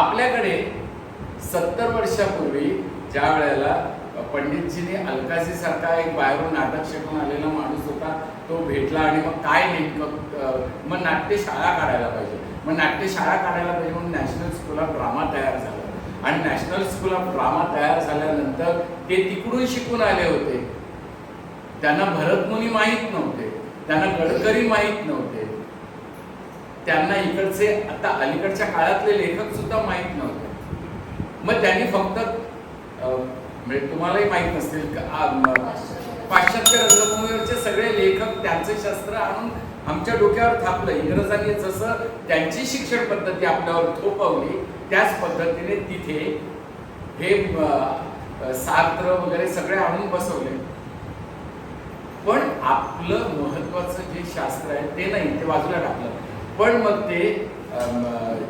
आपल्याकडे सत्तर वर्षापूर्वी ज्या वेळेला पंडितजीने अलकासी सारखा एक बाहेरून नाटक शिकून आलेला माणूस होता तो भेटला आणि मग काय नेमकं मग नाट्यशाळा काढायला पाहिजे. मग नाट्यशाळा काढायला पाहिजे म्हणून नॅशनल स्कूल ऑफ ड्रामा तयार झाला. आणि नॅशनल स्कूल ऑफ ड्रामा तयार झाल्यानंतर ते तिकडून शिकून आले होते. त्यांना भरतमुनी माहीत नव्हते. त्यांना गडकरी माहीत नव्हते. त्यांना इकडचे आता अलीकडच्या काळातले लेखक सुद्धा माहीत नव्हते. मग त्यांनी फक्त अं, म्हणजे तुम्हालाही माहीत नसतील पाश्चात्य रंगभूमीवरचे सगळे लेखक त्यांचे शस्त्र आणून आमच्या डोक्यावर थापलं. इंग्रजांनी जसं त्यांची शिक्षण पद्धती आपल्यावर थोपवली त्याच पद्धतीने तिथे हे सात्र वगैरे सगळे आणून बसवले. पण आपलं महत्वाचं जे शास्त्र आहे ते नाही ते बाजूला टाकलं. पण मग ते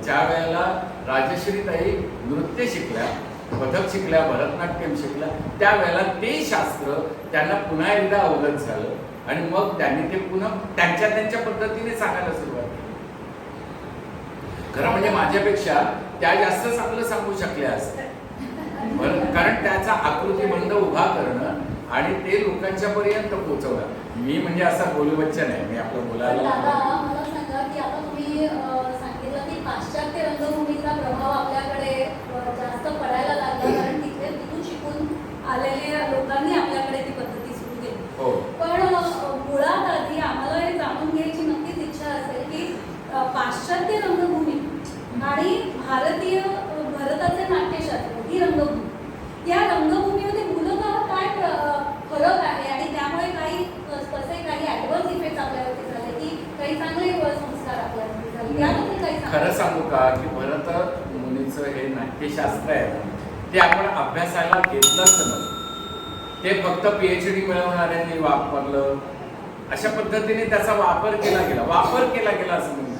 ज्या वेळेला राजश्रीताई नृत्य शिकल्या पथक शिकल्या भरतनाट्यम शिकल्या त्यावेळेला ते शास्त्र त्यांना पुन्हा एकदा अवगत झालं आणि मग त्यांनी ते पुन्हा त्यांच्या त्यांच्या पद्धतीने सांगायला सुरुवात केली. खरं म्हणजे माझ्यापेक्षा त्या जास्त चांगलं सांगू शकल्या असत्या. कारण त्याचा आकृतीबंध उभा करणं आणि ते लोकांच्या पर्यंत पोहोचवणं मी म्हणजे असा बोलबच्चा नाही मी आपलं बोलायला की आता तुम्ही सांगितलं की पाश्चात्य रंगभूमीचा प्रभाव आपल्याकडे अं, जास्त पडायला लागला कारण तिथे तिथून शिकून आलेल्या लोकांनी आपल्याकडे ती पद्धती सुरू केली हो पण अं, मुळात आधी आम्हाला हे जाणून घ्यायची नक्कीच इच्छा असेल की अं, पाश्चात्य रंगभूमी आणि भारतीय अं, भारताचे नाट्यशास्त्र ही रंगभूमी या रंगभूमीमध्ये मूलतः काय प्र- फरक आहे आणि त्यामुळे काही अं, कसे काही ऍडव्हर्स इफेक्ट आपल्यावरती झाले की काही चांगले संस्कार आपल्यावरती झाले याबद्दल काही सांगा. खरं सांगू का की भरत मुनीचं हे नाट्यशास्त्र आहे ना ते आपण अभ्यासाला घेतलंच नव्हतं ते फक्त पीएच डी मिळवणाऱ्यांनी वापरलं. अशा पद्धतीने त्याचा वापर केला गेला. वापर केला गेला असं मी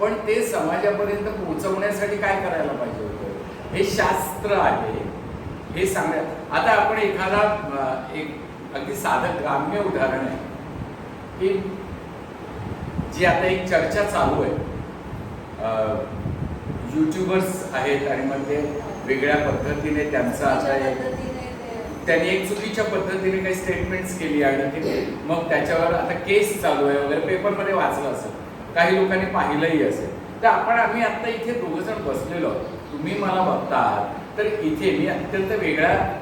पण ते समाजापर्यंत पोहोचवण्यासाठी काय करायला पाहिजे होतं? हे शास्त्र आहे. हे सांगण्या आता आपण एखादा एक अगदी साधं ग्राम्य उदाहरण आहे. की जी आता एक चर्चा चालू आहे. युट्यूबर्स आहेत आणि मग ते वेगळ्या पद्धतीने त्यांचा आता एक त्यांनी एक चुकीच्या पद्धतीने काही स्टेटमेंट्स केली आणि ते मग त्याच्यावर आता केस चालू आहे वगैरे पेपरमध्ये वाचलं असेल. काही लोकांनी पाहिलंही असेल. तर आपण आम्ही आता इथे दोघ जण बसलेलो तुम्ही मला बघतात. तर इथे मी अत्यंत वेगळ्या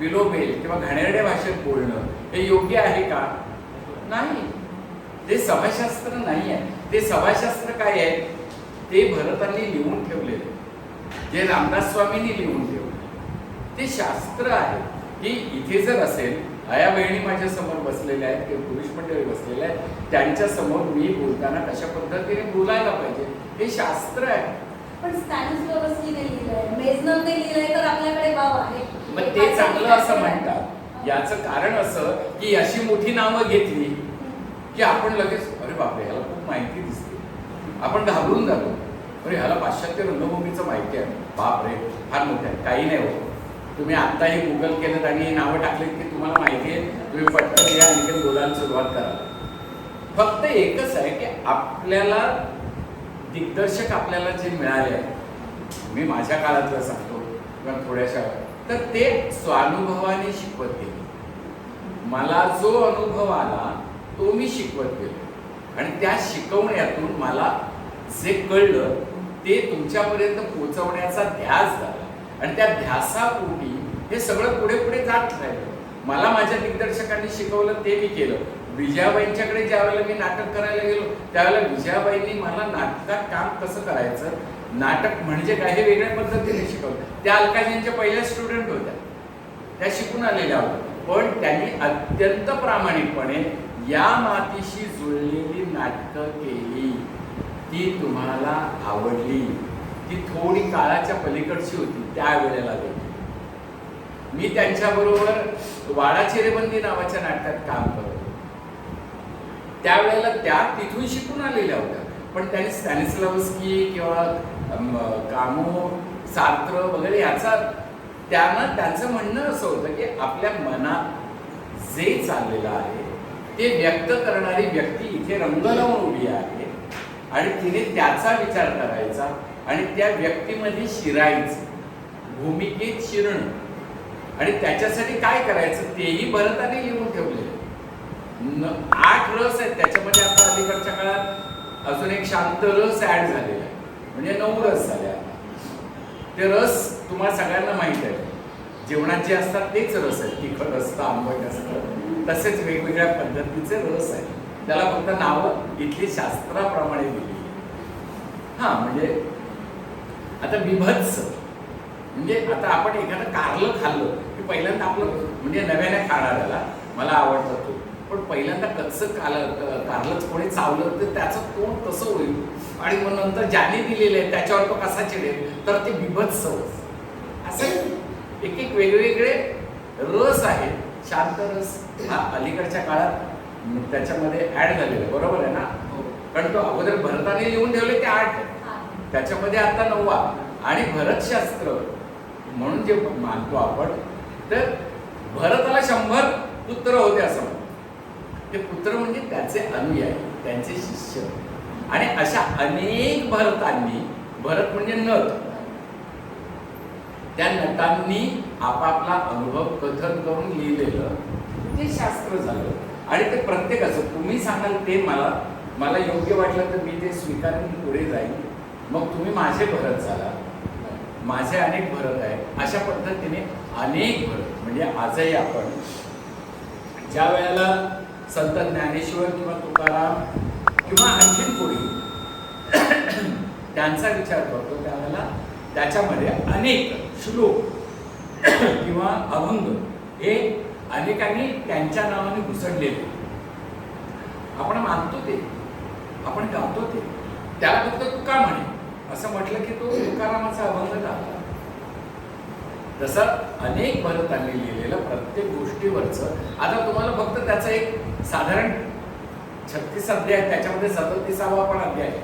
विलोबेल किंवा घाणेरड्या भाषेत बोलणं हे योग्य आहे का? नाही. ते सभाशास्त्र नाही आहे ते सभाशास्त्र काय आहे? ते भरतांनी लिहून ठेवलेले जे रामदास स्वामींनी लिहून ठेवले. ते शास्त्र आहे की इथे जर असेल आया बहिणी माझ्यासमोर बसलेल्या आहेत किंवा पुरुष मंडळी बसलेल्या आहेत त्यांच्यासमोर मी बोलताना कशा पद्धतीने बोलायला पाहिजे? हे शास्त्र आहे. पण तर आपल्याकडे वाव आहे. मग ते चांगलं असं म्हणतात. याचं कारण असं की अशी मोठी नावं घेतली की आपण लगेच अरे बापरे ह्याला खूप माहिती दिसते. आपण घाबरून जातो. अरे ह्याला पाश्चात्य रंगभूमीचं माहिती आहे. बाप रे फार मोठं आहे. काही नाही होत. तुम्ही आत्ताही गुगल केलं आणि नावं टाकलीत की तुम्हाला माहिती आहे. तुम्ही पटकन या आणखी बोलायला सुरुवात करा. फक्त एकच आहे की आपल्याला दिग्दर्शक आपल्याला जे मिळाले आहे मी माझ्या काळातलं सांगतो किंवा थोड्याशा तर ते स्वानुभवाने शिकवत गेले. मला जो अनुभव आला तो मी शिकवत गेलो. आणि त्या शिकवण्यातून मला जे कळलं ते तुमच्यापर्यंत पोहोचवण्याचा ध्यास झाला. आणि त्या ध्यासापूर्वी हे सगळं पुढे पुढे जात राहिलं. मला माझ्या दिग्दर्शकांनी शिकवलं ते मी केलं. विजयाबाईंच्याकडे ज्यावेळेला मी नाटक करायला गेलो त्यावेळेला विजयाबाईंनी मला नाटकात काम कसं करायचं नाटक म्हणजे काय हे वेगळ्या पद्धतीने शिकवलं. त्या अलकाजींच्या पहिल्या स्टुडंट होत्या. त्या शिकून आलेल्या होत्या. पण त्यांनी अत्यंत प्रामाणिकपणे या मातीशी जुळलेली नाटकं केली. ती तुम्हाला आवडली. ती थोडी काळाच्या पलीकडची होती त्या वेळेला मी त्यांच्याबरोबर वाडा चिरेबंदी नावाच्या नाटकात काम करत त्यावेळेला त्या तिथून शिकून आलेल्या होत्या. पण त्यांनी स्टॅनिस्लावस्की किंवा कामो सार्त्र वगैरे याचा त्यांना त्यांचं म्हणणं असं होतं की आपल्या मनात जे चाललेलं आहे ते व्यक्त करणारी व्यक्ती इथे रंग लावून उभी आहे. आणि तिने त्याचा विचार करायचा आणि त्या व्यक्तीमध्ये शिरायचं भूमिकेत शिरणं. आणि त्याच्यासाठी काय करायचं? तेही भरताने लिहून ठेवले आहे. न आठ रस आहेत त्याच्यामध्ये आता अलीकडच्या काळात. अजून एक शांत रस ऍड झालेला आहे. म्हणजे नऊ रस झाले आता. ते रस तुम्हाला सगळ्यांना माहीत आहे. जेवणात जे असतात तेच रस आहेत. तिखट असतं आंबट असतं. तसेच वेगवेगळ्या पद्धतीचे रस आहेत. त्याला फक्त नावं इथली शास्त्राप्रमाणे दिली. हा म्हणजे आता बिभत्स. म्हणजे आता आपण एखादं कारलं खाल्लं की पहिल्यांदा आपलं म्हणजे नव्याने खाणाऱ्याला मला आवडतं तो. पण पहिल्यांदा कच्चं काल कारलंच कोणी चावलं तर त्याचं तोंड कसं होईल? आणि मग नंतर ज्याने दिलेलं आहे त्याच्यावर तो कसा चिडेल? तर ते बिभत्स. असे एक एक वेगवेगळे रस आहेत. शांत रस हा अलीकडच्या काळात त्याच्यामध्ये ऍड झालेला. बरोबर आहे ना? कारण तो अगोदर भरताने लिहून ठेवले ते आठ. त्याच्यामध्ये आता नववा. आणि भरतशास्त्र. म्हणून जे मानतो आपण तर भरताला शंभर पुत्र होते असं ते पुत्र म्हणजे त्याचे अनुयायी त्यांचे शिष्य. आणि अशा अनेक भरतांनी भरत म्हणजे नट त्या नटांनी आपापला अनुभव कथन करून लिहिलेलं ते शास्त्र झालं. आणि ते प्रत्येकाचं तुम्ही सांगाल ते मला मला योग्य वाटलं तर मी ते स्वीकारून पुढे जाईल मग तुम्ही माझे भरत झाला. माझे अनेक भरत आहेत. अशा पद्धतीने अनेक भरत म्हणजे आजही आपण ज्या वेळेला संत ज्ञानेश्वर किंवा तुकाराम किंवा आणखीन कोणी त्यांचा विचार करतो त्यावेळेला त्याच्यामध्ये अनेक श्लोक किंवा अभंग हे अनेकांनी त्यांच्या नावाने घुसडलेले. आपण मानतो ते. आपण गातो ते. त्याला फक्त तुका म्हणे. असं म्हटलं की तो तुकारामाचा अभंग झाला तसं अनेक भरतांनी लिहिलेलं प्रत्येक गोष्टीवरचं आता तुम्हाला फक्त त्याचं एक साधारण छत्तीस अध्याय त्याच्यामध्ये सदतीसावा पण अध्याय आहे.